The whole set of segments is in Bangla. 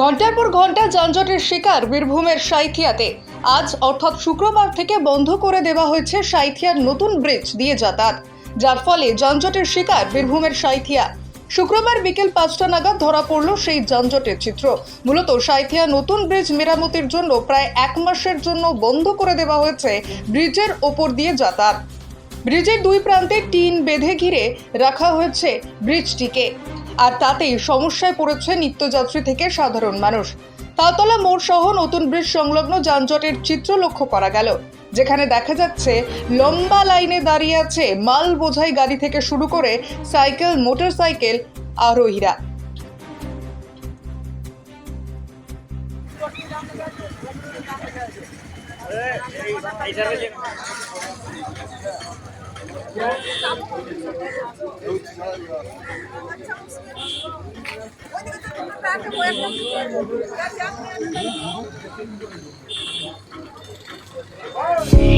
ঘণ্টার পর ঘণ্টা যানজটের শিকার বীরভূমের সাইথিয়াতে। আজ অর্থাৎ শুক্রবার থেকে বন্ধ করে দেওয়া হয়েছে সাইথিয়ার নতুন ব্রিজ দিয়ে যাতায়াত। যার ফলে যানজটের শিকার বীরভূমের সাইথিয়া। শুক্রবার বিকেল পাঁচটা নাগাদ ধরা পড়ল সেই যানজটের চিত্র। মূলত সাইথিয়া নতুন ব্রিজ মেরামতির জন্য প্রায় এক মাসের জন্য বন্ধ করে দেওয়া হয়েছে ব্রিজের ওপর দিয়ে যাতায়াত। ব্রিজের দুই প্রান্তে টিন বেঁধে ঘিরে রাখা হয়েছে ব্রিজটিকে আর তাতেই সমস্যায় পড়েছে নিত্যযাত্রী থেকে সাধারণ মানুষ। তালতলা মোড় সহ নতুন ব্রিজ সংলগ্ন যানজটের চিত্র লক্ষ্য করা গেল, যেখানে দেখা যাচ্ছে লম্বা লাইনে দাঁড়িয়ে আছে মাল বোঝাই গাড়ি থেকে শুরু করে সাইকেল, মোটরসাইকেল, আরোহীরা। Thank you.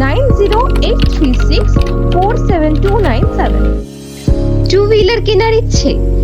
nine zero eight three six four seven two nine seven. Two wheeler কেনার ইচ্ছে?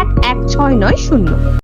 এক এক ছয় নয় শূন্য।